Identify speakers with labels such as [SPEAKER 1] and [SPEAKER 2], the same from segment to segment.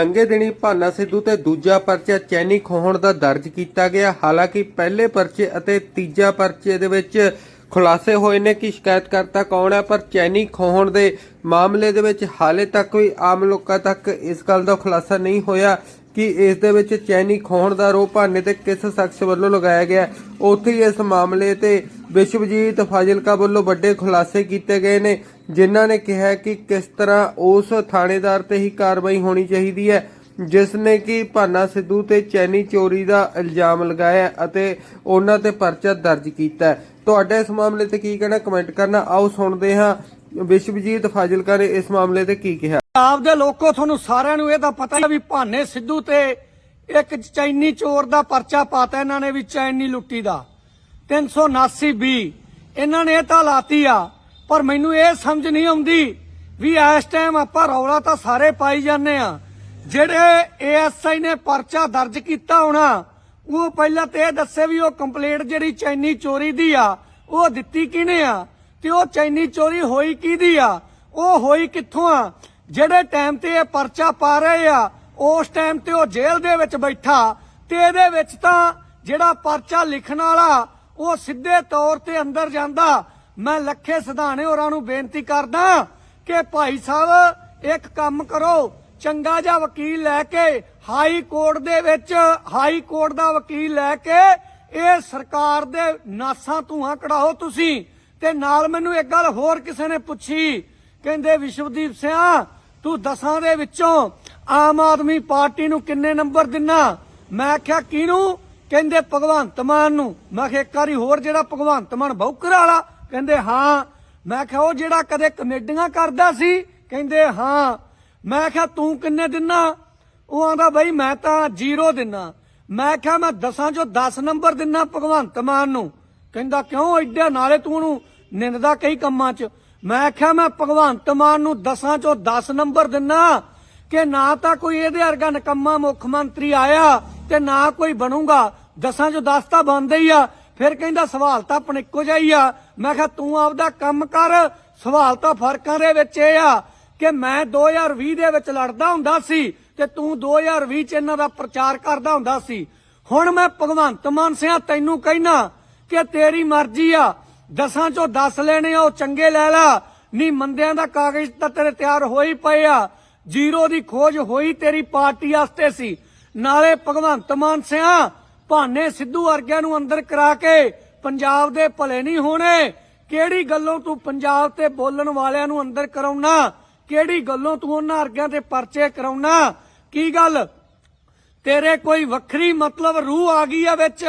[SPEAKER 1] ਲੰਗੇ ਦਿਨੀ ਭਾਨਾ ਸਿੱਧੂ ਤੇ ਦੂਜਾ ਪਰਚਾ ਚੈਨੀ ਖੋਹਣ ਦਾ ਦਰਜ ਕੀਤਾ ਗਿਆ। ਹਾਲਾਂਕਿ ਪਹਿਲੇ ਪਰਚੇ ਅਤੇ ਤੀਜਾ ਪਰਚੇ ਦੇ ਵਿੱਚ ਖੁਲਾਸੇ ਹੋਏ ਨੇ ਕਿ ਸ਼ਿਕਾਇਤਕਰਤਾ ਕੌਣ ਹੈ, ਪਰ ਚੈਨੀ ਖੋਹਣ ਦੇ ਮਾਮਲੇ ਦੇ ਵਿੱਚ ਹਾਲੇ ਤੱਕ ਕੋਈ ਆਮ ਲੋਕਾਂ ਤੱਕ ਇਸ ਗੱਲ ਦਾ ਖੁਲਾਸਾ ਨਹੀਂ ਹੋਇਆ ਕਿ ਇਸ ਦੇ ਵਿੱਚ ਚੈਨੀ ਖੋਹਣ ਦਾ ਆਰੋਪ ਭਾਨੇ ਤੇ ਕਿਸ ਸ਼ਖਸ ਵੱਲੋਂ ਲਗਾਇਆ ਗਿਆ। ਉੱਥੇ ਇਸ ਮਾਮਲੇ ਤੇ ਵਿਸ਼ਵਜੀਤ ਫਾਜ਼ਿਲਕਾ ਵੱਲੋਂ ਵੱਡੇ ਖੁਲਾਸੇ ਕੀਤੇ ਗਏ ਨੇ। ਜਿਨ੍ਹਾਂ ਨੇ ਕਿਹਾ ਕਿ ਕਿਸ ਤਰ੍ਹਾਂ ਉਸ ਥਾਣੇਦਾਰ ਤੇ ਹੀ ਕਾਰਵਾਈ ਹੋਣੀ ਚਾਹੀਦੀ ਹੈ, ਜਿਸ ਨੇ ਕਿ ਭਾਨਾ ਸਿੱਧੂ ਤੇ ਚੈਨੀ ਚੋਰੀ ਦਾ ਇਲਜ਼ਾਮ ਲਗਾਇਆ ਅਤੇ ਉਹਨਾਂ ਤੇ ਪਰਚਾ ਦਰਜ ਕੀਤਾ ਤੁਹਾਡਾ ਇਸ ਮਾਮਲੇ ਤੇ ਕੀ ਕਹਿਣਾ, ਕਮੈਂਟ ਕਰਨਾ। ਆਓ ਸੁਣਦੇ ਹਾਂ ਵਿਸ਼ਵਜੀਤ ਫਾਜ਼ਿਲਕਾ ਨੇ ਇਸ ਮਾਮਲੇ ਤੇ ਕੀ ਕਿਹਾ।
[SPEAKER 2] ਪੰਜਾਬ ਦੇ ਲੋਕੋ, ਤੁਹਾਨੂੰ ਸਾਰਿਆਂ ਨੂੰ ਇਹ ਤਾਂ ਪਤਾ ਹੀ ਵੀ ਭਾਨੇ ਸਿੱਧੂ ਤੇ ਇੱਕ ਚੈਨੀ ਚੋਰ ਦਾ ਪਰਚਾ ਪਾਤਾ ਇਹਨਾਂ ਨੇ ਵੀ ਚੈਨੀ ਲੁੱਟੀ ਦਾ। 379 ਬੀ, ਇਹਨਾਂ ਨੇ ਇਹ ਤਾਂ ਲਾਤੀ ਆ ਪਰ ਮੈਨੂੰ ਇਹ ਸਮਝ ਨਹੀਂ ਆਉਂਦੀ ਵੀ ਇਸ ਟਾਈਮ ਆਪਾਂ ਰੌਲਾ ਤਾਂ ਸਾਰੇ ਪਾਈ ਜਾਂਦੇ ਆ ਜਿਹੜੇ ਏਐਸਆਈ ਨੇ ਪਰਚਾ ਦਰਜ ਕੀਤਾ ਹੋਣਾ, ਉਹ ਪਹਿਲਾਂ ਤੇ ਇਹ ਦੱਸੇ ਵੀ ਉਹ ਕੰਪਲੇਂਟ ਜਿਹੜੀ ਚੈਨੀ ਚੋਰੀ ਦੀ ਆ, ਉਹ ਦਿੱਤੀ ਕਿਹਨੇ ਆ? ਤੇ ਉਹ ਚੈਨੀ ਚੋਰੀ ਹੋਈ ਕਿਹਦੀ ਆ? ਉਹ ਹੋਈ ਕਿੱਥੋਂ ਆ? ਜਿਹੜੇ ਟਾਈਮ ਤੇ ਇਹ ਪਰਚਾ ਪਾ ਰਹੇ ਆ, ਉਸ ਟਾਈਮ ਤੇ ਉਹ ਜੇਲ੍ਹ ਦੇ ਵਿੱਚ ਬੈਠਾ ਤੇ ਇਹਦੇ ਵਿੱਚ ਤਾਂ ਜਿਹੜਾ ਪਰਚਾ ਲਿਖਣ ਵਾਲਾ, ਉਹ ਸਿੱਧੇ ਤੌਰ ਤੇ ਅੰਦਰ ਜਾਂਦਾ। ਮੈਂ ਲੱਖੇ ਸਿਧਾਣੇ ਹੋਰਾਂ ਨੂੰ ਬੇਨਤੀ ਕਰਦਾ ਕਿ ਭਾਈ ਸਾਹਿਬ, ਇੱਕ ਕੰਮ ਕਰੋ, ਚੰਗਾ ਜਿਹਾ ਵਕੀਲ ਲੈ ਕੇ ਹਾਈ ਕੋਰਟ ਦੇ ਵਿੱਚ, ਹਾਈ ਕੋਰਟ ਦਾ ਵਕੀਲ ਲੈ ਕੇ ਇਹ ਸਰਕਾਰ ਦੇ ਨਾਸਾਂ ਧੂਆਂ ਕਢਾਓ ਤੁਸੀਂ। ਤੇ ਨਾਲ ਮੈਨੂੰ ਇੱਕ ਗੱਲ ਹੋਰ ਕਿਸੇ ਨੇ ਪੁੱਛੀ, ਕਹਿੰਦੇ ਵਿਸ਼ਵਦੀਪ ਸਿਆ, ਤੂੰ ਦਸਾਂ ਦੇ ਵਿੱਚੋਂ ਆਮ ਆਦਮੀ ਪਾਰਟੀ ਨੂੰ ਕਿੰਨੇ ਨੰਬਰ ਦਿੰਨਾ? ਮੈਂ ਕਿਹਾ ਕਿਹਨੂੰ? ਕਹਿੰਦੇ ਭਗਵੰਤ ਮਾਨ ਨੂੰ। ਮੈਂ ਕਿਹਾ ਇੱਕ ਵਾਰੀ ਹੋਰ ਜਿਹੜਾ ਭਗਵੰਤ ਮਾਨ ਬੌਕਰ ਵਾਲਾ ਕਹਿੰਦੇ, ਹਾਂ। ਮੈਂ ਕਿਹਾ, ਉਹ ਜਿਹੜਾ ਕਦੇ ਕਮੇਡੀਆਂ ਕਰਦਾ ਸੀ? ਕਹਿੰਦੇ, ਹਾਂ। ਮੈਂ ਕਿਹਾ, ਤੂੰ ਕਿੰਨੇ ਦਿਨਾ? ਉਹ ਆਂਦਾ, ਬਈ, ਮੈਂ ਤਾਂ ਜ਼ੀਰੋ ਦਿਨਾ। ਮੈਂ ਕਿਹਾ, ਮੈਂ 10 ਚੋਂ 10 ਨੰਬਰ ਦਿਨਾ ਭਗਵੰਤ ਮਾਨ ਨੂੰ। ਕਹਿੰਦਾ, ਕਿਉਂ ਐਡਾ ਨਾਲੇ ਤੂੰ ਉਹਨੂੰ ਨਿੰਦਦਾ ਕਈ ਕੰਮਾਂ 'ਚ? ਮੈਂ ਕਿਹਾ, ਮੈਂ ਭਗਵੰਤ ਮਾਨ ਨੂੰ 10 ਚੋਂ 10 ਨੰਬਰ ਦਿਨਾ ਕਿ ਨਾ ਤਾਂ ਕੋਈ ਇਹਦੇ ਵਰਗਾ ਨਕੰਮਾ ਮੁੱਖ ਮੰਤਰੀ ਆਇਆ ਤੇ ਨਾ ਕੋਈ ਬਣੂਗਾ। 10 ਚੋਂ 10 ਤਾਂ ਬਣਦੇ ਹੀ ਆ। ਫਿਰ ਕਹਿੰਦਾ, ਸਵਾਲ ਤਾਂ ਆਪਣੇ ਇੱਕੋ ਜਿਹਾ ਹੀ ਆ। ਮੈਂ ਕਿਹਾ, ਤੂੰ ਆਪਦਾ ਕੰਮ ਕਰ, ਸਵਾਲ ਤਾਂ ਫਰਕਾਂ ਦੇ ਵਿੱਚ ਇਹ ਆ ਕਿ ਮੈਂ 2020 ਦੇ ਵਿੱਚ ਲੜਦਾ ਹੁੰਦਾ ਸੀ ਤੇ ਤੂੰ 2020 ਚ ਇਹਨਾਂ ਦਾ ਪ੍ਰਚਾਰ ਕਰਦਾ ਹੁੰਦਾ ਸੀ। ਹੁਣ ਮੈਂ ਭਗਵੰਤ ਮਾਨ ਸਿਆ ਤੈਨੂੰ ਕਹਿਣਾ ਕਿ ਤੇਰੀ ਮਰਜ਼ੀ ਆ। ਦਸਾਂ ਚੋਂ 10 ਲੈਣੇ ਆ, ਉਹ ਚੰਗੇ ਲੈ ਲਾ। ਨਹੀਂ, ਮੰਦਿਆਂ ਦਾ ਕਾਗਜ਼ ਤਾਂ ਤੇਰੇ ਤਿਆਰ ਹੋਈ ਪਏ ਆ। ਜ਼ੀਰੋ ਦੀ ਖੋਜ ਹੋਈ ਤੇਰੀ ਪਾਰਟੀ ਵਾਸਤੇ ਸੀ। ਨਾਲੇ ਭਗਵੰਤ ਮਾਨ ਸਿਆ ਭਾਨੇ ਸਿੱਧੂ ਵਰਗਿਆਂ ਨੂੰ ਅੰਦਰ ਕਰਾ ਕੇ ਪੰਜਾਬ ਦੇ ਭਲੇ ਨਹੀਂ ਹੋਣੇ। ਕਿਹੜੀ ਗੱਲੋਂ ਤੂੰ ਪੰਜਾਬ ਤੇ ਬੋਲਣ ਵਾਲਿਆਂ ਨੂੰ ਅੰਦਰ ਕਰਾਉਣਾ? ਕਿਹੜੀ ਗੱਲੋਂ ਤੂੰ ਉਹਨਾਂ ਵਰਗਿਆਂ ਤੇ ਪਰਚੇ ਕਰਾਉਣਾ? ਕੀ ਗੱਲ? ਤੇਰੇ ਕੋਈ ਵੱਖਰੀ ਮਤਲਬ ਰੂਹ ਆ ਗਈ ਆ ਵਿੱਚ?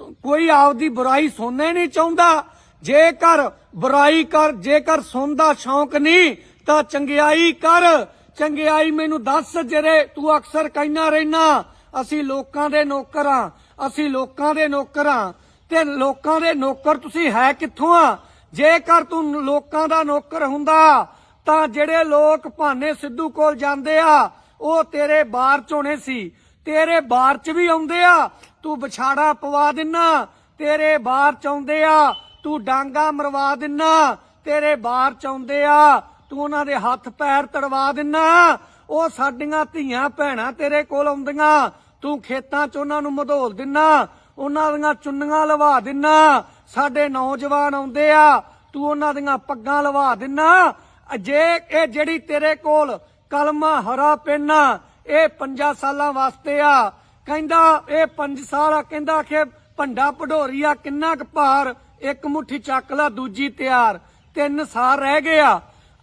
[SPEAKER 2] ਕੋਈ ਆਪਦੀ ਬੁਰਾਈ ਸੁਣਨਾ ਨਹੀਂ ਚਾਹੁੰਦਾ? ਜੇਕਰ ਬੁਰਾਈ ਕਰ, ਜੇਕਰ ਸੁਣਦਾ ਸ਼ੌਂਕ ਨਹੀਂ, ਤਾਂ ਚੰਗਿਆਈ ਕਰ। ਚੰਗਿਆਈ ਮੈਨੂੰ ਦੱਸ ਜਿਹੜੇ ਤੂੰ ਅਕਸਰ ਕਹਿਣਾ ਰਹਿਣਾ ਅਸੀਂ ਲੋਕਾਂ ਦੇ ਨੌਕਰ ਆ। ਅਸੀਂ ਲੋਕਾਂ ਦੇ ਨੌਕਰ ਆ ਤੇ ਲੋਕਾਂ ਦੇ ਨੌਕਰ ਤੁਸੀਂ ਹੈ ਕਿੱਥੋਂ ਆ? ਜੇਕਰ ਤੂੰ ਲੋਕਾਂ ਦਾ ਨੌਕਰ ਹੁੰਦਾ, ਤਾਂ ਜਿਹੜੇ ਲੋਕ ਭਾਨੇ ਸਿੱਧੂ ਕੋਲ ਜਾਂਦੇ ਆ, ਉਹ ਤੇਰੇ ਬਾਰ ਚ ਹੋਣੇ ਸੀ। ਤੇਰੇ ਬਾਰ ਚ ਵੀ ਆਉਂਦੇ ਆ, ਤੂੰ ਵਿਛਾੜਾ ਪਵਾ ਦਿੰਨਾ। ਤੇਰੇ ਬਾਰ ਚ ਆਉਂਦੇ ਆ, ਤੂੰ ਡਾਂਗਾ ਮਰਵਾ ਦਿੰਨਾ। ਤੇਰੇ ਬਾਰ ਚ ਆਉਂਦੇ ਆ, ਤੂੰ ਉਹਨਾਂ ਦੇ ਹੱਥ ਪੈਰ ਤੜਵਾ ਦਿੰਨਾ। ਉਹ ਸਾਡੀਆਂ ਧੀਆਂ ਭੈਣਾਂ ਤੇਰੇ ਕੋਲ ਆਉਂਦੀਆਂ ਤੂੰ ਖੇਤਾਂ 'ਚ ਉਹਨਾਂ ਨੂੰ ਮਧੋਲ ਦਿੰਨਾ, ਉਹਨਾਂ ਦੀਆਂ ਚੁੰਨੀਆਂ ਲਵਾ ਦਿੰਨਾ। ਸਾਡੇ ਨੌਜਵਾਨ ਆਉਂਦੇ ਆ, ਤੂੰ ਉਹਨਾਂ ਦੀਆਂ ਪੱਗਾਂ ਲਵਾ ਦਿੰਨਾ। ਜੇ ਇਹ ਜਿਹੜੀ ਤੇਰੇ ਕੋਲ ਕਲਮਾ ਹਰਾ ਪੈਨਾ, ਇਹ 5 ਸਾਲਾਂ ਵਾਸਤੇ ਆ। ਕਹਿੰਦਾ, ਇਹ 5 ਸਾਲ ਆ, ਕਹਿੰਦਾ ਕਿ ਭੰਡਾ ਭਡੋਰੀ ਆ ਕਿੰਨਾ ਕੁ ਭਾਰ, ਇੱਕ ਮੁਠੀ ਚੱਕ ਲਾ, ਦੂਜੀ ਤਿਆਰ। ਤਿੰਨ ਸਾਲ ਰਹਿ ਗਏ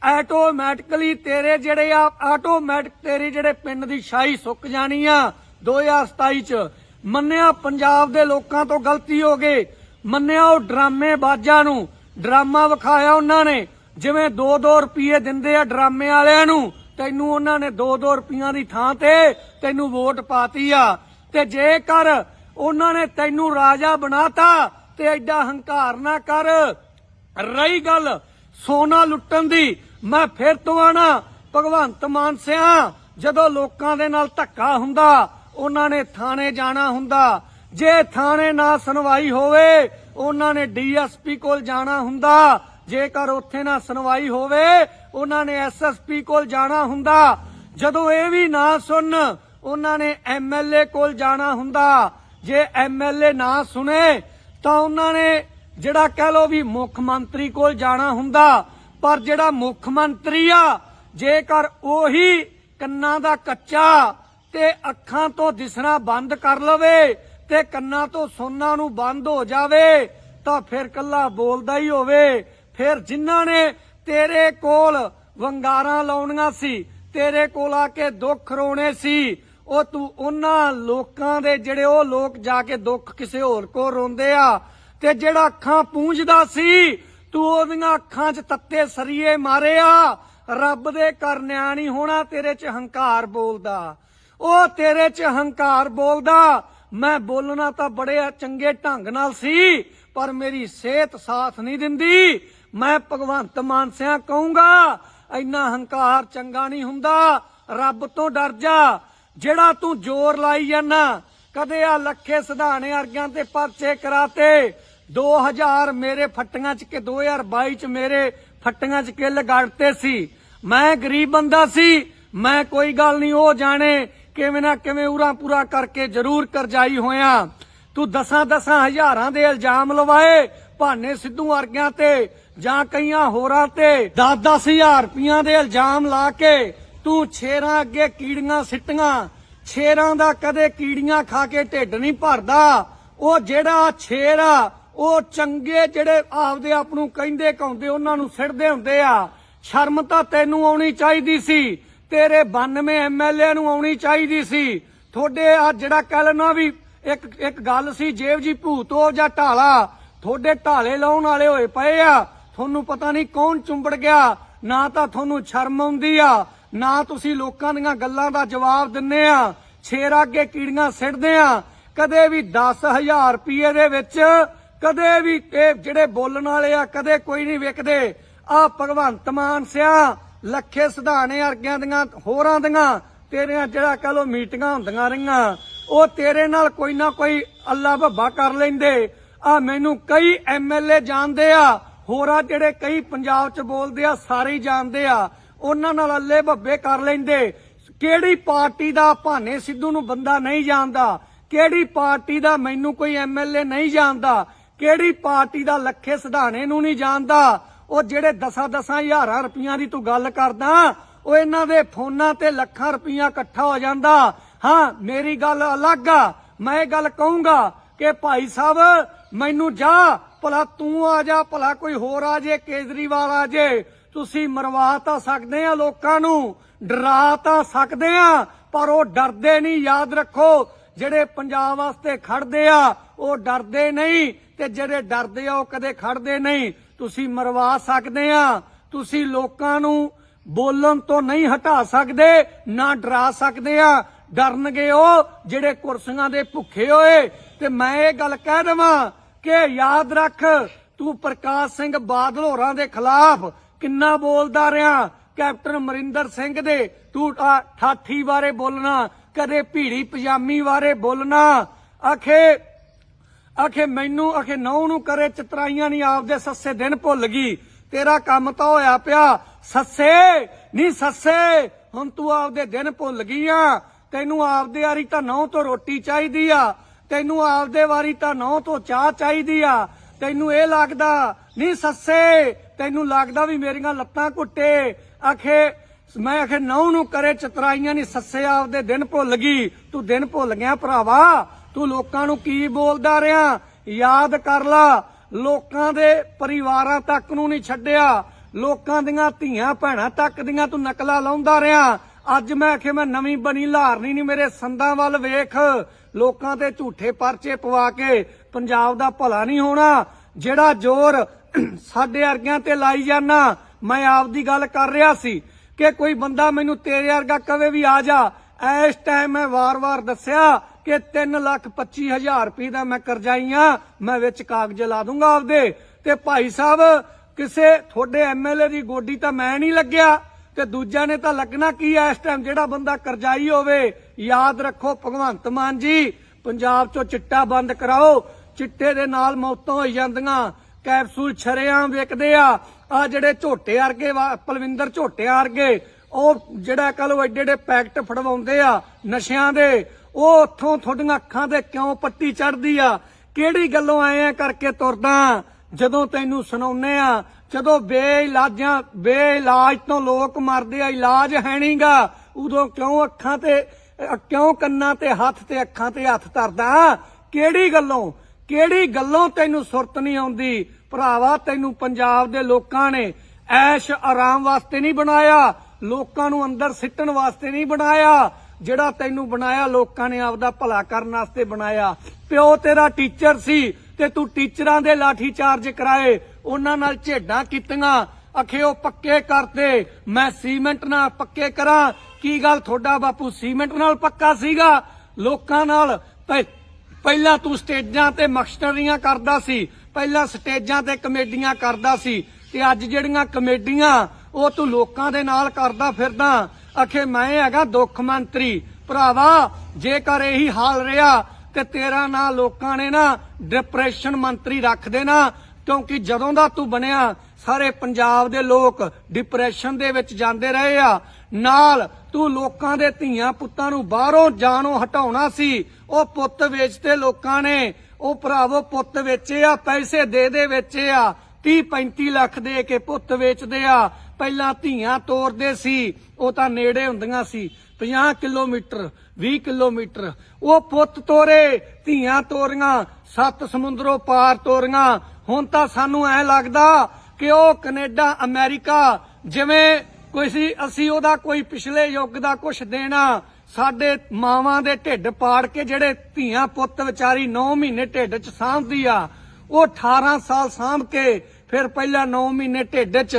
[SPEAKER 2] ਆਟੋਮੈਟਿਕਲੀ ਤੇਰੇ ਜਿਹੜੇ ਆ ਆਟੋਮੈਟਿਕ ਤੇਰੀ ਜਿਹੜੇ ਪਿੰਡ ਦੀ ਸ਼ਾਹੀ ਸੁੱਕ ਜਾਣੀ ਆ। 2027 ਚ ਮੰਨਿਆ ਪੰਜਾਬ ਦੇ ਲੋਕਾਂ ਤੋਂ ਗਲਤੀ ਹੋ ਗਈ। ਮੰਨਿਆ ਉਹ ਡਰਾਮੇ ਬਾਜਾਂ ਨੂੰ। ਡਰਾਮਾ ਵਿਖਾਇਆ ਉਹਨਾਂ ਨੇ। ਜਿਵੇਂ 2-2 ਰੁਪਏ ਦਿੰਦੇ ਆ ਡਰਾਮੇ ਵਾਲਿਆਂ ਨੂੰ, ਤੈਨੂੰ ਉਹਨਾਂ ਨੇ 2-2 ਰੁਪਈਆਂ ਦੀ ਥਾਂ ਤੇ ਤੈਨੂੰ ਵੋਟ ਪਾਤੀ ਆ। ਤੇ ਜੇਕਰ ਉਹਨਾਂ ਨੇ ਤੈਨੂੰ ਰਾਜਾ ਬਣਾਤਾ ਤੇ ਐਡਾ ਹੰਕਾਰ ਨਾ ਕਰ। ਰਹੀ ਗੱਲ ਸੋਨਾ ਲੁੱਟਣ ਦੀ। ਮੈਂ ਫਿਰ ਤੋਂ ਆਣਾ ਭਗਵੰਤ ਮਾਨ ਸਿਆ, ਜਦੋਂ ਲੋਕਾਂ ਦੇ ਨਾਲ ਧੱਕਾ ਹੁੰਦਾ ਉਹਨਾਂ ਨੇ ਥਾਣੇ ਜਾਣਾ ਹੁੰਦਾ। ਜੇ ਥਾਣੇ ਨਾ ਸੁਣਵਾਈ ਹੋਵੇ, ਉਹਨਾਂ ਨੇ ਡੀਐਸਪੀ ਕੋਲ ਜਾਣਾ ਹੁੰਦਾ। ਜੇਕਰ ਉੱਥੇ ਨਾ ਸੁਣਵਾਈ ਹੋਵੇ, ਉਹਨਾਂ ਨੇ ਐਸਐਸਪੀ ਕੋਲ ਜਾਣਾ ਹੁੰਦਾ। ਜਦੋਂ ਇਹ ਵੀ ਨਾ ਸੁਣ, ਉਹਨਾਂ ਨੇ ਐਮਐਲਏ ਕੋਲ ਜਾਣਾ ਹੁੰਦਾ। ਜੇ ਐਮਐਲਏ ਨਾ ਸੁਣੇ, ਤਾਂ ਉਹਨਾਂ ਨੇ ਜਿਹੜਾ ਕਹਿ ਲੋ ਵੀ ਮੁੱਖ ਮੰਤਰੀ ਕੋਲ ਜਾਣਾ ਹੁੰਦਾ। ਪਰ ਜਿਹੜਾ ਮੁੱਖ ਮੰਤਰੀ ਆ, ਜੇਕਰ ਉਹੀ ਕੰਨਾਂ ਦਾ ਕੱਚਾ ਤੇ ਅੱਖਾਂ ਤੋਂ ਦਿਸਣਾ ਬੰਦ ਕਰ ਲਵੇ ਤੇ ਕੰਨਾਂ ਤੋਂ ਸੁਣਨਾ ਨੂੰ ਬੰਦ ਹੋ ਜਾਵੇ, ਤਾਂ ਫਿਰ ਕੱਲਾ ਬੋਲਦਾ ਹੀ ਹੋਵੇ। ਫਿਰ ਜਿਨ੍ਹਾਂ ਨੇ ਤੇਰੇ ਕੋਲ ਵੰਗਾਰਾਂ ਲਾਉਣੀਆਂ ਸੀ, ਤੇਰੇ ਕੋਲ ਆ ਕੇ ਦੁੱਖ ਰੋਣੇ ਸੀ, ਉਹ ਤੂੰ ਉਹਨਾਂ ਲੋਕਾਂ ਦੇ ਜਿਹੜੇ ਉਹ ਲੋਕ ਜਾ ਕੇ ਦੁੱਖ ਕਿਸੇ ਹੋਰ ਕੋ ਰੋਂਦੇ ਆ, ਤੇ ਜਿਹੜਾ ਅੱਖਾਂ ਪੂੰਝਦਾ ਸੀ, ਤੂੰ ਉਹਦੀਆਂ ਅੱਖਾਂ 'ਚ ਤੱਤੇ ਸਰੀਏ ਮਾਰਿਆ ਰੱਬ ਦੇ ਘਰ ਨਿਆਣੀ ਹੋਣਾ ਤੇਰੇ 'ਚ ਹੰਕਾਰ ਬੋਲਦਾ। ਉਹ ਤੇਰੇ 'ਚ ਹੰਕਾਰ ਬੋਲਦਾ। ਮੈਂ ਬੋਲਣਾ ਤਾਂ ਬੜੇ ਚੰਗੇ ਢੰਗ ਨਾਲ ਸੀ, ਪਰ ਮੇਰੀ ਸਿਹਤ ਸਾਥ ਨਹੀਂ ਦਿੰਦੀ। ਮੈਂ ਭਗਵੰਤ ਮਾਨ ਸਿਆ ਕਹੂੰਗਾ, ਇੰਨਾ ਹੰਕਾਰ ਚੰਗਾ ਨਹੀਂ ਹੁੰਦਾ, ਰੱਬ ਤੋਂ ਡਰ ਜਾ। ਜਿਹੜਾ ਤੂੰ ਜ਼ੋਰ ਲਾਈ ਜਾਂਦਾ, ਕਦੇ ਆ ਲੱਖੇ ਸਿਧਾਣੇ ਵਰਗਿਆਂ ਤੇ ਪਰਚੇ ਕਰਾਤੇ। 2000 ਮੇਰੇ ਫੱਟੀਆਂ ਚ ਕਿ 2022 ਚ ਮੇਰੇ ਫੱਟੀਆਂ ਚ ਕਿੱਲ ਗੜਤੇ ਸੀ। ਮੈਂ ਗਰੀਬ ਬੰਦਾ ਸੀ, ਮੈਂ ਕੋਈ ਗੱਲ ਨਹੀਂ, ਉਹ ਜਾਣੇ ਕਿਵੇਂ ਨਾ ਕਿਵੇਂ ਉਰਾ ਪੂਰਾ ਕਰਕੇ ਜ਼ਰੂਰ ਕਰਜਾਈ ਹੋਇਆ। ਤੂੰ ਦਸਾਂ ਦਸਾਂ ਹਜ਼ਾਰਾਂ ਦੇ ਇਲਜ਼ਾਮ ਲਵਾਏ, ਭਾਨੇ ਸਿੱਧੂ ਵਰਗਿਆਂ ਤੇ ਜਾਂ ਕਈਆਂ ਹੋਰਾਂ ਤੇ। 10-10 ਹਜ਼ਾਰ ਰੁਪਈਆਂ ਦੇ ਇਲਜ਼ਾਮ ਲਾ ਕੇ ਤੂੰ ਛੇਰਾਂ ਅੱਗੇ ਕੀੜੀਆਂ ਸਿੱਟੀਆਂ। ਛੇਰਾਂ ਦਾ ਕਦੇ ਕੀੜੀਆਂ ਖਾ ਕੇ ਢਿੱਡ ਨਹੀਂ ਭਰਦਾ। ਉਹ ਜਿਹੜਾ ਛੇਰ ਆ, ਉਹ ਚੰਗੇ ਜਿਹੜੇ ਆਪਦੇ ਆਪ ਨੂੰ ਕਹਿੰਦੇ ਕਹਾਉਂਦੇ ਉਹਨਾਂ ਨੂੰ ਸਿੱਟਦੇ ਹੁੰਦੇ ਆ। ਸ਼ਰਮ ਤਾਂ ਤੈਨੂੰ ਆਉਣੀ ਚਾਹੀਦੀ ਸੀ। ਤੇਰੇ 92 ਐਮਐਲਏ ਨੂੰ ਆਉਣੀ ਚਾਹੀਦੀ ਸੀ। ਤੁਹਾਡੇ ਆ ਜਿਹੜਾ ਕੱਲ ਨਾ ਵੀ ਇੱਕ ਇੱਕ ਗੱਲ ਸੀ, ਜੇਬ ਜੀ ਭੂਤੋ ਜਾਂ ਢਾਲਾ, ਤੁਹਾਡੇ ਢਾਲੇ ਲਾਉਣ ਵਾਲੇ ਹੋਏ ਪਏ ਆ। ਤੁਹਾਨੂੰ ਪਤਾ ਨਹੀਂ ਕੌਣ ਚੁੰਬੜ ਗਿਆ, ਨਾ ਤਾਂ ਤੁਹਾਨੂੰ ਸ਼ਰਮ ਆਉਂਦੀ ਆ, ਨਾ ਤੁਸੀਂ ਲੋਕਾਂ ਦੀਆਂ ਗੱਲਾਂ ਦਾ ਜਵਾਬ ਦਿੰਨੇ ਆ। ਛੇਰ ਅੱਗੇ ਕੀੜੀਆਂ ਸਿੱਟਦੇ ਆ। ਕਦੇ ਵੀ 10000 ਰੁਪਏ ਦੇ ਵਿੱਚ, ਕਦੇ ਵੀ ਇਹ ਜਿਹੜੇ ਬੋਲਣ ਵਾਲੇ ਆ, ਕਦੇ ਕੋਈ ਨਹੀਂ ਵਿਕਦੇ। ਆ ਭਗਵੰਤ ਮਾਨ ਸਿਆ ਲੱਖੇ ਸਿਧਾਣੇ ਵਰਗਿਆਂ ਦੀਆਂ, ਹੋਰਾਂ ਦੀਆਂ, ਤੇਰੀਆਂ ਜਿਹੜਾ ਕਹ ਲੋ ਮੀਟਿੰਗਾਂ ਹੁੰਦੀਆਂ ਰਹੀਆਂ, ਉਹ ਤੇਰੇ ਨਾਲ ਕੋਈ ਨਾ ਕੋਈ ਅੱਲਾ ਭੱਬਾ ਕਰ ਲੈਂਦੇ। ਆ ਮੈਨੂੰ ਕਈ ਐਮਐਲਏ ਜਾਣਦੇ ਆ, ਹੋਰਾਂ ਜਿਹੜੇ ਕਈ ਪੰਜਾਬ ਚ ਬੋਲਦੇ ਆ, ਸਾਰੇ ਹੀ ਜਾਣਦੇ ਆ। ਉਹਨਾਂ ਨਾਲ ਅੱਲੇ ਬੱਬੇ ਕਰ ਲੈਂਦੇ। ਕਿਹੜੀ ਪਾਰਟੀ ਦਾ ਭਾਨੇ ਸਿੱਧੂ ਨੂੰ ਬੰਦਾ ਨਹੀਂ ਜਾਣਦਾ? ਕਿਹੜੀ ਪਾਰਟੀ ਦਾ ਮੈਨੂੰ ਕੋਈ ਐਮਐਲਏ ਨਹੀਂ ਜਾਣਦਾ? ਕਿਹੜੀ ਪਾਰਟੀ ਦਾ ਲੱਖੇ ਸਿਧਾਣੇ ਨੂੰ ਨਹੀਂ ਜਾਣਦਾ? ਉਹ ਜਿਹੜੇ ਦਸਾਂ ਦਸਾਂ ਹਜ਼ਾਰਾਂ ਰੁਪਈਆਂ ਦੀ ਤੂੰ ਗੱਲ ਕਰਦਾ, ਉਹ ਇਹਨਾਂ ਦੇ ਫੋਨਾਂ ਤੇ ਲੱਖਾਂ ਰੁਪਈਆ ਇਕੱਠਾ ਹੋ ਜਾਂਦਾ। ਹਾਂ, ਮੇਰੀ ਗੱਲ ਅਲੱਗ ਆ। ਮੈਂ ਇਹ ਗੱਲ ਕਹੂੰਗਾ ਕਿ ਭਾਈ ਸਾਹਿਬ, ਮੈਨੂੰ ਜਾ, ਭਲਾ ਤੂੰ ਆ ਜਾ, ਭਲਾ ਕੋਈ ਹੋਰ ਆ ਜੇ, ਕੇਜਰੀਵਾਲ ਆ ਜੇ। ਤੁਸੀਂ ਮਰਵਾ ਤਾਂ ਸਕਦੇ ਆ ਲੋਕਾਂ ਨੂੰ, ਡਰਾ ਤਾਂ ਸਕਦੇ ਆ, ਪਰ ਉਹ ਡਰਦੇ ਨਹੀਂ, ਯਾਦ ਰੱਖੋ। ਜਿਹੜੇ ਪੰਜਾਬ ਵਾਸਤੇ ਖੜਦੇ ਆ, ਉਹ ਡਰਦੇ ਨਹੀਂ, ਤੇ ਜਿਹੜੇ ਡਰਦੇ ਆ, ਉਹ ਕਦੇ ਖੜਦੇ ਨਹੀਂ। ਤੁਸੀਂ ਮਰਵਾ ਸਕਦੇ ਆ। ਤੁਸੀਂ ਲੋਕਾਂ ਨੂੰ ਬੋਲਣ ਤੋਂ ਨਹੀਂ ਹਟਾ ਸਕਦੇ, ਨਾ ਡਰਾ ਸਕਦੇ ਆ। ਡਰਨਗੇ ਉਹ ਜਿਹੜੇ ਕੁਰਸੀਆਂ ਦੇ ਭੁੱਖੇ ਹੋਏ। ਤੇ ਮੈਂ ਇਹ ਗੱਲ ਕਹਿ ਦਵਾਂ ਕਿ ਯਾਦ ਰੱਖ, ਤੂੰ ਪ੍ਰਕਾਸ਼ ਸਿੰਘ ਬਾਦਲ ਹੋਰਾਂ ਦੇ ਖਿਲਾਫ ਕਿੰਨਾ ਬੋਲਦਾ ਰਿਹਾ। ਕੈਪਟਨ ਅਮਰਿੰਦਰ ਸਿੰਘ ਦੇ ਤੂੰ ਆ ਠਾਠੀ ਬਾਰੇ ਬੋਲਣਾ, ਕਦੇ ਭੀੜੀ ਪਜਾਮੀ ਬਾਰੇ ਬੋਲਣਾ। ਆਖੇ ਆਖੇ, ਮੈਨੂੰ ਆਖੇ ਨੌ ਨੂੰ ਕਰੇ ਚਤਰਾਈਆਂ ਨਹੀਂ ਆਪਦੇ ਸੱਸੇ ਦਿਨ ਭੁੱਲ ਗਈ। ਤੇਰਾ ਕੰਮ ਤਾਂ ਹੋਇਆ ਪਿਆ। ਸੱਸੇ ਨਹੀਂ ਸੱਸੇ, ਹੁਣ ਤੂੰ ਆਪਦੇ ਦਿਨ ਭੁੱਲ ਗਈ ਆ। ਤੈਨੂੰ ਆਪਦੇ ਵਾਰੀ ਤਾਂ ਨੌ ਤੋਂ ਰੋਟੀ ਚਾਹੀਦੀ ਆ। ਤੈਨੂੰ ਆਪਦੇ ਵਾਰੀ ਤਾਂ ਨੌ ਤੋਂ ਚਾਹ ਚਾਹੀਦੀ ਆ। ਤੈਨੂੰ ਇਹ ਲੱਗਦਾ ਨਹੀਂ ਸੱਸੇ, ਤੈਨੂੰ ਲੱਗਦਾ ਵੀ ਮੇਰੀਆਂ ਲੱਤਾਂ ਘੁੱਟੇ। ਆਖੇ, ਮੈਂ ਆਖੇ ਨੌ ਨੂੰ ਕਰੇ ਚਤਰਾਈਆਂ ਨਹੀਂ ਸੱਸੇ ਆਪਦੇ ਦਿਨ ਭੁੱਲ ਗਈ। ਤੂੰ ਦਿਨ ਭੁੱਲ ਗਿਆ, ਭਰਾਵਾ। ਤੂੰ ਲੋਕਾਂ ਨੂੰ ਕੀ ਬੋਲਦਾ ਰਿਹਾ? ਯਾਦ ਕਰ ਲਾ, ਲੋਕਾਂ ਦੇ ਪਰਿਵਾਰਾਂ ਤੱਕ ਨੂੰ ਨਹੀਂ ਛੱਡਿਆ। ਲੋਕਾਂ ਦੀਆਂ ਧੀਆਂ ਭੈਣਾਂ ਤੱਕ ਦੀਆਂ ਤੂੰ ਨਕਲਾਂ ਲਾਉਂਦਾ ਰਿਹਾ। ਅੱਜ ਮੈਂ ਆਖੇ ਮੈਂ ਨਵੀਂ ਬਣੀ, ਲਾਰਨੀ ਨਹੀਂ ਮੇਰੇ ਸੰਦਾਂ ਵੱਲ ਵੇਖ। ਲੋਕਾਂ ਤੇ ਝੂਠੇ ਪਰਚੇ ਪਵਾ ਕੇ ਪੰਜਾਬ ਦਾ ਭਲਾ ਨਹੀਂ ਹੋਣਾ। ਜਿਹੜਾ ਜ਼ੋਰ ਸਾਡੇ ਅਰਗਿਆਂ ਤੇ ਲਾਈ ਜਾਣਾ ਮੈਂ ਆਪ ਦੀ ਗੱਲ ਕਰ ਰਿਹਾ ਸੀ ਕਿ ਕੋਈ ਬੰਦਾ ਮੈਨੂੰ ਤੇਰੇ ਵਰਗਾ ਕਵੇ ਵੀ ਆ ਜਾ। ਇਸ ਟਾਈਮ ਮੈਂ ਵਾਰ-ਵਾਰ ਦੱਸਿਆ ਕਿ 3 ਲੱਖ 25 ਹਜ਼ਾਰ ਰੁਪਏ ਦਾ ਮੈਂ ਕਰਜਾਈ ਆ, ਮੈਂ ਵਿੱਚ ਕਾਗਜ਼ ਲਾ ਦੂੰਗਾ ਆਪਦੇ। ਤੇ ਭਾਈ ਸਾਹਿਬ, ਕਿਸੇ ਤੁਹਾਡੇ ਐਮਐਲਏ ਦੀ ਗੋਡੀ ਤਾਂ ਮੈਂ ਨਹੀਂ ਲੱਗਿਆ। ਤੇ ਦੂਜਿਆਂ ਨੇ ਤਾਂ ਲੱਗਣਾ ਕੀ ਐ ਇਸ ਟਾਈਮ ਜਿਹੜਾ ਬੰਦਾ ਕਰਜ਼ਾਈ ਹੋਵੇ। ਯਾਦ ਰੱਖੋ ਭਗਵੰਤ ਮਾਨ ਜੀ, ਪੰਜਾਬ ਚੋਂ ਚਿੱਟਾ ਬੰਦ ਕਰਾਓ। ਚਿੱਟੇ ਦੇ ਨਾਲ ਮੌਤਾਂ ਹੋਈ ਜਾਂਦੀਆਂ। ਕੈਪਸੂਲ ਛਰੇਆਂ ਵਿਕਦੇ ਆ। ਆ ਜਿਹੜੇ ਝੋਟੇ ਵਰਗੇ ਪਲਵਿੰਦਰ ਝੋਟੇ ਵਰਗੇ, ਉਹ ਜਿਹੜਾ ਕਹ ਲੋ ਐਡੇ ਐਡੇ ਪੈਕਟ ਫੜਵਾਉਂਦੇ ਆ ਨਸ਼ਿਆਂ ਦੇ। ਉਹ ਉੱਥੋਂ ਤੁਹਾਡੀਆਂ ਅੱਖਾਂ ਤੇ ਕਿਉਂ ਪੱਟੀ ਚੜਦੀ ਆ? ਕਿਹੜੀ ਗੱਲੋਂ ਆਏ ਆ ਕਰਕੇ ਤੁਰਦਾ? ਜਦੋਂ ਤੈਨੂੰ ਸੁਣਾਉਨੇ ਆ, ਜਦੋਂ ਬੇਇਲਾਜਾਂ, ਬੇਇਲਾਜ ਤੋਂ ਲੋਕ ਮਰਦੇ ਆ, ਇਲਾਜ ਹੈ ਨਹੀਂਗਾ ਉਦੋਂ ਕਿਉਂ ਅੱਖਾਂ ਤੇ ਕਿਉਂ ਕੰਨਾਂ ਤੇ ਹੱਥ ਤੇ ਅੱਖਾਂ ਤੇ ਹੱਥ ਧਰਦਾ? ਕਿਹੜੀ ਗੱਲੋਂ? ਕਿਹੜੀ ਗੱਲੋਂ ਤੈਨੂੰ ਸੁਰਤ ਨਹੀਂ ਆਉਂਦੀ? ਭਰਾਵਾ, ਤੈਨੂੰ ਪੰਜਾਬ ਦੇ ਲੋਕਾਂ ਨੇ ਐਸ਼ ਆਰਾਮ ਵਾਸਤੇ ਨਹੀਂ ਬਣਾਇਆ। ਲੋਕਾਂ ਨੂੰ ਅੰਦਰ ਸਿੱਟਣ ਵਾਸਤੇ ਨਹੀਂ ਬਣਾਇਆ। ਜਿਹੜਾ ਤੈਨੂੰ ਬਣਾਇਆ, ਲੋਕਾਂ ਨੇ ਆਪਦਾ ਭਲਾ ਕਰਨ ਵਾਸਤੇ ਬਣਾਇਆ। ਪਿਓ ਤੇਰਾ ਟੀਚਰ ਸੀ ਤੇ ਤੂੰ ਟੀਚਰਾਂ ਦੇ ਲਾਠੀ ਚਾਰਜ ਕਰਾਏ। ਉਹਨਾਂ ਨਾਲ ਝੇਡਾਂ ਕੀਤੀਆਂ। ਅਖੇ ਉਹ ਪੱਕੇ ਕਰਤੇ ਮੈਂ ਸੀਮੈਂਟ ਨਾਲ ਪੱਕੇ ਕਰਾਂ। ਕੀ ਗੱਲ ਤੁਹਾਡਾ ਬਾਪੂ ਸੀਮੈਂਟ ਨਾਲ ਪੱਕਾ ਸੀਗਾ? ਲੋਕਾਂ ਨਾਲ ਪਹਿਲਾਂ ਤੂੰ ਸਟੇਜਾਂ ਤੇ ਮਕਸਟਰੀਆਂ ਕਰਦਾ ਸੀ। ਪਹਿਲਾਂ ਸਟੇਜਾਂ ਤੇ ਕਮੇਡੀਆਂ ਕਰਦਾ ਸੀ। ਤੇ ਅੱਜ ਜਿਹੜੀਆਂ ਕਮੇਡੀਆਂ, ਉਹ ਤੂੰ ਲੋਕਾਂ ਦੇ ਨਾਲ ਕਰਦਾ ਫਿਰਦਾ। ਅਖੇ ਮੈਂ ਹੈਗਾ ਦੁੱਖ ਮੰਤਰੀ। ਭਰਾਵਾ, ਜੇਕਰ ਇਹੀ ਹਾਲ ਰਿਹਾ ਤੇ ਤੇਰਾ ਨਾਂ ਲੋਕਾਂ ਨੇ ਨਾ ਡਿਪਰੈਸ਼ਨ ਮੰਤਰੀ ਰੱਖ ਦੇਣਾ, ਕਿਉਂਕਿ ਜਦੋਂ ਦਾ ਤੂੰ ਬਣਿਆ, ਸਾਰੇ ਪੰਜਾਬ ਦੇ ਲੋਕ ਡਿਪਰੈਸ਼ਨ ਦੇ ਵਿੱਚ ਜਾਂਦੇ ਰਹੇ ਆ। ਨਾਲ ਤੂੰ ਲੋਕਾਂ ਦੇ ਧੀਆਂ ਪੁੱਤਾਂ ਨੂੰ ਬਾਹਰੋਂ ਜਾਣੋਂ ਹਟਾਉਣਾ ਸੀ। ਉਹ ਪੁੱਤ ਵੇਚਦੇ ਲੋਕਾਂ ਨੇ। ਉਹ ਭਰਾਵੋ, ਪੁੱਤ ਵੇਚੇ ਆ, ਪੈਸੇ ਦੇ ਦੇ ਵੇਚੇ ਆ। 30 35 ਲੱਖ ਦੇ ਕੇ ਪੁੱਤ ਵੇਚਦੇ ਆ। ਪਹਿਲਾਂ ਧੀਆਂ ਤੋਰਦੇ ਸੀ, ਉਹ ਤਾਂ ਨੇੜੇ ਹੁੰਦੀਆਂ ਸੀ। 50 ਕਿਲੋਮੀਟਰ 20 ਕਿਲੋਮੀਟਰ, ਉਹ ਪੁੱਤ ਤੋਰੇ, ਧੀਆਂ ਤੋਰੀਆਂ, ਸੱਤ ਸਮੁੰਦਰੋਂ ਪਾਰ ਤੋਰੀਆਂ। ਹੁਣ ਤਾਂ ਸਾਨੂੰ ਐ ਲੱਗਦਾ ਕਿ ਉਹ ਕੈਨੇਡਾ, ਅਮਰੀਕਾ, ਜਿਵੇਂ ਕੋਈ ਸੀ, ਅਸੀਂ ਉਹਦਾ ਕੋਈ ਪਿਛਲੇ ਯੁੱਗ ਦਾ ਕੁਝ ਦੇਣਾ। ਸਾਡੇ ਮਾਵਾਂ ਦੇ ਢਿੱਡ ਪਾੜ ਕੇ ਜਿਹੜੇ ਧੀਆਂ ਪੁੱਤ ਵਿਚਾਰੀ 9 ਮਹੀਨੇ ਢਿੱਡ 'ਚ ਸਾਂਭਦੀ ਆ, ਉਹ 18 ਸਾਲ ਸਾਂਭ ਕੇ ਫਿਰ ਪਹਿਲਾਂ 9 ਮਹੀਨੇ ਢਿੱਡ 'ਚ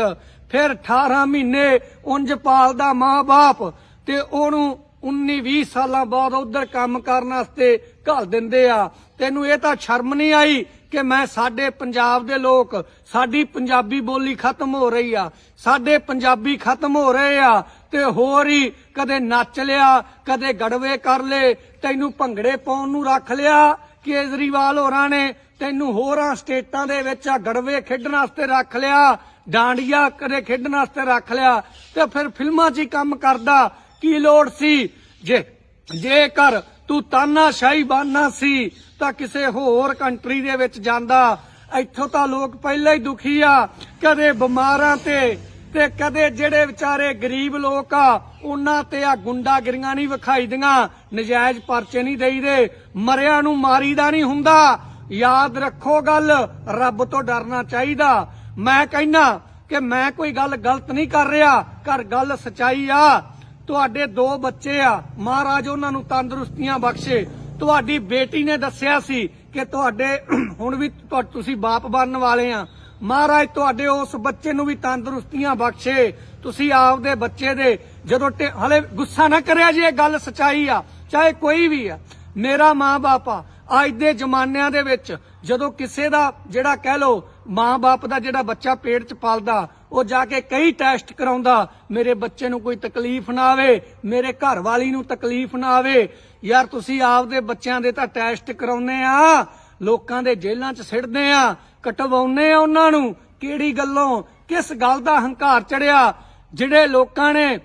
[SPEAKER 2] ਫਿਰ 18 ਮਹੀਨੇ ਉਂਝ ਪਾਲਦਾ ਮਾਂ-ਬਾਪ ਤੇ ਉਹਨੂੰ 19 20 ਸਾਲਾਂ ਬਾਅਦ ਉਧਰ ਕੰਮ ਕਰਨ ਵਾਸਤੇ ਘੱਲ ਦਿੰਦੇ ਆ। ਤੈਨੂੰ ਇਹ ਤਾਂ ਸ਼ਰਮ ਨਹੀਂ ਆਈ ਕਿ ਮੈਂ ਸਾਡੇ ਪੰਜਾਬ ਦੇ ਲੋਕ, ਸਾਡੀ ਪੰਜਾਬੀ ਬੋਲੀ ਖਤਮ ਹੋ ਰਹੀ ਆ। ਸਾਡੇ ਪੰਜਾਬੀ ਖਤਮ ਹੋ ਰਹੇ ਆ ਤੇ ਹੋਰ ਹੀ ਕਦੇ ਨੱਚ ਲਿਆ, ਕਦੇ ਗੜਵੇ ਕਰ ਲੇ ਤੈਨੂੰ ਭੰਗੜੇ ਪਾਉਣ ਨੂੰ ਰੱਖ ਲਿਆ ਕੇਜਰੀਵਾਲ ਹੋਰਾਂ ਨੇ, ਤੈਨੂੰ ਹੋਰਾਂ ਸਟੇਟਾਂ ਦੇ ਵਿੱਚ ਆ ਗੜਵੇ ਖੇਡਣ ਵਾਸਤੇ ਰੱਖ ਲਿਆ। ਡਾਂਡੀਆਂ ਕਦੇ ਖੇਡਣ ਵਾਸਤੇ ਰੱਖ ਲਿਆ ਤੇ ਫਿਰ ਫਿਲਮਾਂ 'ਚ ਹੀ ਕੰਮ ਕਰਦਾ, ਕੀ ਲੋੜ ਸੀ? ਜੇ, ਜੇਕਰ ਤੂੰ ਤਾਨਾਸ਼ਾਹੀ ਬਾਨਾ ਸੀ, ਤਾਂ ਕਿਸੇ ਹੋਰ ਕੰਟਰੀ ਦੇ ਵਿੱਚ ਜਾਂਦਾ। ਇੱਥੋਂ ਤਾਂ ਲੋਕ ਪਹਿਲਾਂ ਹੀ ਦੁਖੀ ਆ, ਕਦੇ ਬਿਮਾਰਾਂ ਤੇ ਤੇ ਕਦੇ ਜਿਹੜੇ ਵਿਚਾਰੇ ਗਰੀਬ ਲੋਕ ਆ, ਉਹਨਾਂ ਤੇ ਆ ਗੁੰਡਾਗਰੀਆਂ ਨਹੀਂ ਵਿਖਾਈਦੀਆਂ, ਨਜਾਇਜ਼ ਪਰਚੇ ਨਹੀਂ ਦੇਈਦੇ, ਮਰਿਆਂ ਨੂੰ ਮਾਰੀਦਾ ਨਹੀਂ ਹੁੰਦਾ। ਯਾਦ ਰੱਖੋ ਗੱਲ, ਰੱਬ ਤੋਂ ਡਰਨਾ ਚਾਹੀਦਾ। ਮੈਂ ਕਹਿਣਾ ਕਿ ਮੈਂ ਕੋਈ ਗੱਲ ਗਲਤ ਨਹੀਂ ਕਰ ਰਿਹਾ। ਘਰ ਗੱਲ ਸਚਾਈ ਆ। ਤੁਹਾਡੇ ਦੋ ਬੱਚੇ ਆ। ਮਹਾਰਾਜ ਉਹਨਾਂ ਨੂੰ ਤੰਦਰੁਸਤੀਆਂ ਬਖਸ਼ੇ। ਤੁਹਾਡੀ ਬੇਟੀ ਨੇ ਦੱਸਿਆ ਸੀ ਕਿ ਤੁਹਾਡੇ ਹੁਣ ਵੀ ਤੁਸੀਂ ਬਾਪ ਬਣਨ ਵਾਲੇ ਆ। ਮਹਾਰਾਜ, ਤੁਹਾਡੇ ਉਸ ਬੱਚੇ ਨੂੰ ਵੀ ਤੰਦਰੁਸਤੀਆਂ ਬਖਸ਼ੇ। ਤੁਸੀਂ ਆਪਦੇ ਬੱਚੇ ਦੇ ਜਦੋਂ ਹਲੇ ਗੁੱਸਾ ਨਾ ਕਰਿਆ ਜੀ ਇਹ ਗੱਲ ਸਚਾਈ ਆ, ਚਾਹੇ ਕੋਈ ਵੀ ਆ। ਮੇਰਾ ਮਾਂ-ਬਾਪ ਆ, ਅੱਜ ਦੇ ਜ਼ਮਾਨਿਆਂ ਦੇ ਵਿੱਚ ਜਦੋਂ ਕਿਸੇ ਦਾ ਜਿਹੜਾ ਕਹਿ ਲੋ ਮਾਂ-ਬਾਪ ਦਾ ਜਿਹੜਾ ਬੱਚਾ ਪੇਟ 'ਚ ਪਲਦਾ, ਉਹ ਜਾ ਕੇ ਕਈ ਟੈਸਟ ਕਰਾਉਂਦਾ, ਮੇਰੇ ਬੱਚੇ ਨੂੰ ਕੋਈ ਤਕਲੀਫ ਨਾ ਆਵੇ, ਮੇਰੇ ਘਰ ਵਾਲੀ ਨੂੰ ਤਕਲੀਫ ਨਾ ਆਵੇ। ਯਾਰ ਤੁਸੀਂ ਆਪਦੇ ਬੱਚਿਆਂ ਦੇ ਤਾਂ ਟੈਸਟ ਕਰਾਉਨੇ ਆ, ਲੋਕਾਂ ਦੇ ਜੇਲ੍ਹਾਂ 'ਚ ਸਿੱਟਦੇ ਆ ਕਟਵਾਉਨੇ ਆ ਉਹਨਾਂ ਨੂੰ, ਕਿਹੜੀ ਗੱਲੋਂ, ਕਿਸ ਗੱਲ ਦਾ ਹੰਕਾਰ ਚੜਿਆ? ਜਿਹੜੇ ਲੋਕਾਂ ਨੇ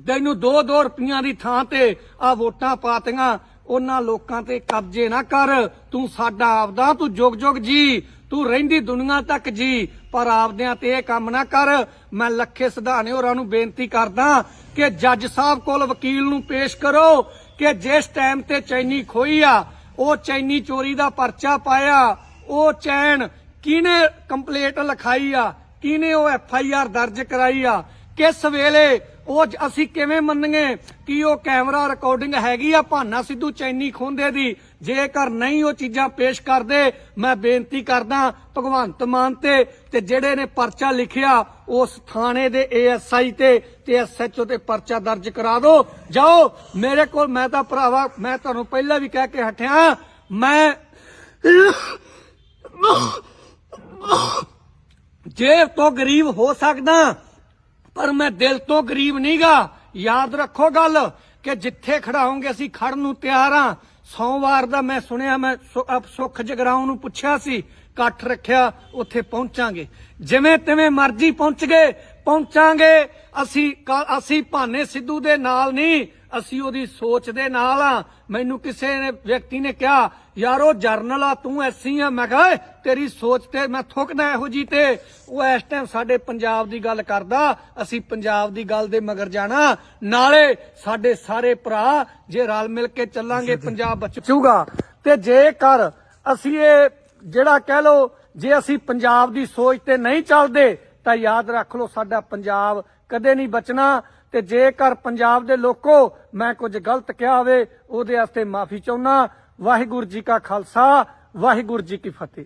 [SPEAKER 2] ਤੈਨੂੰ 2-2 ਰੁਪਈਆਂ ਦੀ ਥਾਂ ਤੇ ਆ ਵੋਟਾਂ ਪਾਤੀਆਂ, ਉਹਨਾਂ ਲੋਕਾਂ ਤੇ ਕਬਜ਼ੇ ਨਾ ਕਰ, ਤੂੰ ਸਾਡਾ ਆਪਦਾ, ਤੂੰ ਜੁਗ ਜੁਗ ਜੀ। ਤੂੰ ਰਹਿੰਦੀ ਦੁਨੀਆ ਤੱਕ ਜੀ, ਪਰ ਆਪਦਿਆਂ ਤੇ ਇਹ ਕੰਮ ਨਾ ਕਰ। ਮੈਂ ਲੱਖੇ ਸਿਧਾਣੇ ਹੋਰਾਂ ਨੂੰ ਬੇਨਤੀ ਕਰਦਾ ਕਿ ਜੱਜ ਸਾਹਿਬ ਕੋਲ ਵਕੀਲ ਨੂੰ ਪੇਸ਼ ਕਰੋ ਕਿ ਜਿਸ ਟਾਈਮ ਤੇ ਚੈਨੀ ਖੋਈ ਆ, ਉਹ ਚੈਨੀ ਚੋਰੀ ਦਾ ਪਰਚਾ ਪਾਇਆ, ਉਹ ਚੈਨ ਕਿਹਨੇ ਕੰਪਲੇਂਟ ਲਿਖਾਈ ਆ, ਕਿਹਨੇ ਉਹ ਐਫ ਆਈ ਆਰ ਦਰਜ ਕਰਾਈ ਆ, ਕਿਸ ਵੇਲੇ ਉਹ ਅਸੀਂ ਕਿਵੇਂ ਮੰਨੀਏ ਕਿ ਉਹ ਕੈਮਰਾ ਰਿਕਾਰਡਿੰਗ ਹੈਗੀ ਆ ਭਾਨਾ ਸਿੱਧੂ ਚੈਨੀ ਖੋਂਦੇ ਦੀ? ਜੇਕਰ ਨਹੀਂ ਉਹ ਚੀਜ਼ਾਂ ਪੇਸ਼ ਕਰਦੇ, ਮੈਂ ਬੇਨਤੀ ਕਰਦਾ ਭਗਵੰਤ ਮਾਨ ਤੇ ਤੇ ਜਿਹੜੇ ਨੇ ਪਰਚਾ ਲਿਖਿਆ, ਉਸ ਥਾਣੇ ਦੇ ਏਐਸਆਈ ਤੇ ਤੇ ਐਸਐਚਓ ਤੇ ਪਰਚਾ ਦਰਜ ਕਰਾ ਦਿਓ ਜਾਓ, ਮੇਰੇ ਕੋਲ ਮੈਂ ਤਾਂ ਭਰਾਵਾ, ਮੈਂ ਤੁਹਾਨੂੰ ਪਹਿਲਾਂ ਵੀ ਕਹਿ ਕੇ ਹਟਿਆ, ਮੈਂ ਜੇਬ ਤੋਂ ਗਰੀਬ ਹੋ ਸਕਦਾ ਪਰ ਮੈਂ ਦਿਲ ਤੋਂ ਗਰੀਬ ਨਹੀਂਗਾ। ਯਾਦ ਰੱਖੋ ਗੱਲ ਕਿ ਜਿੱਥੇ ਖੜਾਉਂਗੇ ਅਸੀਂ ਖੜਨ ਨੂੰ ਤਿਆਰ ਆ ਸੋਮਵਾਰ ਦਾ ਮੈਂ ਸੁਣਿਆ, ਮੈਂ ਸੁ- ਸੁੱਖ ਜਗਰਾਉਂ ਨੂੰ ਪੁੱਛਿਆ ਸੀ ਇਕੱਠ ਰੱਖਿਆ, ਉੱਥੇ ਪਹੁੰਚਾਂਗੇ। ਜਿਵੇਂ ਤਿਵੇਂ ਮਰਜ਼ੀ ਪਹੁੰਚ ਗਏ ਪਹੁੰਚਾਂਗੇ। ਅਸੀਂ ਅਸੀਂ ਭਾਨੇ ਸਿੱਧੂ ਦੇ ਨਾਲ ਨਹੀਂ ਅਸੀਂ ਉਹਦੀ ਸੋਚ ਦੇ ਨਾਲ ਆ। ਮੈਨੂੰ ਕਿਸੇ ਨੇ ਵਿਅਕਤੀ ਨੇ ਕਿਹਾ ਯਾਰੋ ਜਰਨਲ ਆ ਤੂੰ ਐਸੀ ਆ। ਮੈਂ ਕਿਹਾ ਤੇਰੀ ਸੋਚ ਤੇ ਮੈਂ ਥੁੱਕਦਾ ਇਹੋ ਜੀ ਤੇ। ਉਹ ਇਸ ਟਾਈਮ ਸਾਡੇ ਪੰਜਾਬ ਦੀ ਗੱਲ ਕਰਦਾ। ਅਸੀਂ ਪੰਜਾਬ ਦੀ ਗੱਲ ਦੇ ਮਗਰ ਜਾਣਾ। ਨਾਲੇ ਸਾਡੇ ਸਾਰੇ ਭਰਾ ਜੇ ਰਲ ਮਿਲ ਕੇ ਚੱਲਾਂਗੇ ਪੰਜਾਬ ਬਚੂਗਾ ਤੇ ਜੇਕਰ ਅਸੀਂ ਇਹ ਜਿਹੜਾ ਕਹਿ ਲੋ ਜੇ ਅਸੀਂ ਪੰਜਾਬ ਦੀ ਸੋਚ ਤੇ ਨਹੀਂ ਚੱਲਦੇ ਤਾਂ ਯਾਦ ਰੱਖ ਲਓ ਸਾਡਾ ਪੰਜਾਬ ਕਦੇ ਨਹੀਂ ਬਚਣਾ ਤੇ ਜੇਕਰ ਪੰਜਾਬ ਦੇ ਲੋਕੋ ਮੈਂ ਕੁਝ ਗਲਤ ਕਿਹਾ ਹੋਵੇ, ਉਹਦੇ ਵਾਸਤੇ ਮਾਫੀ ਚਾਹੁੰਦਾ ਵਾਹਿਗੁਰੂ ਜੀ ਕਾ ਖਾਲਸਾ, ਵਾਹਿਗੁਰੂ ਜੀ ਕੀ ਫਤਿਹ।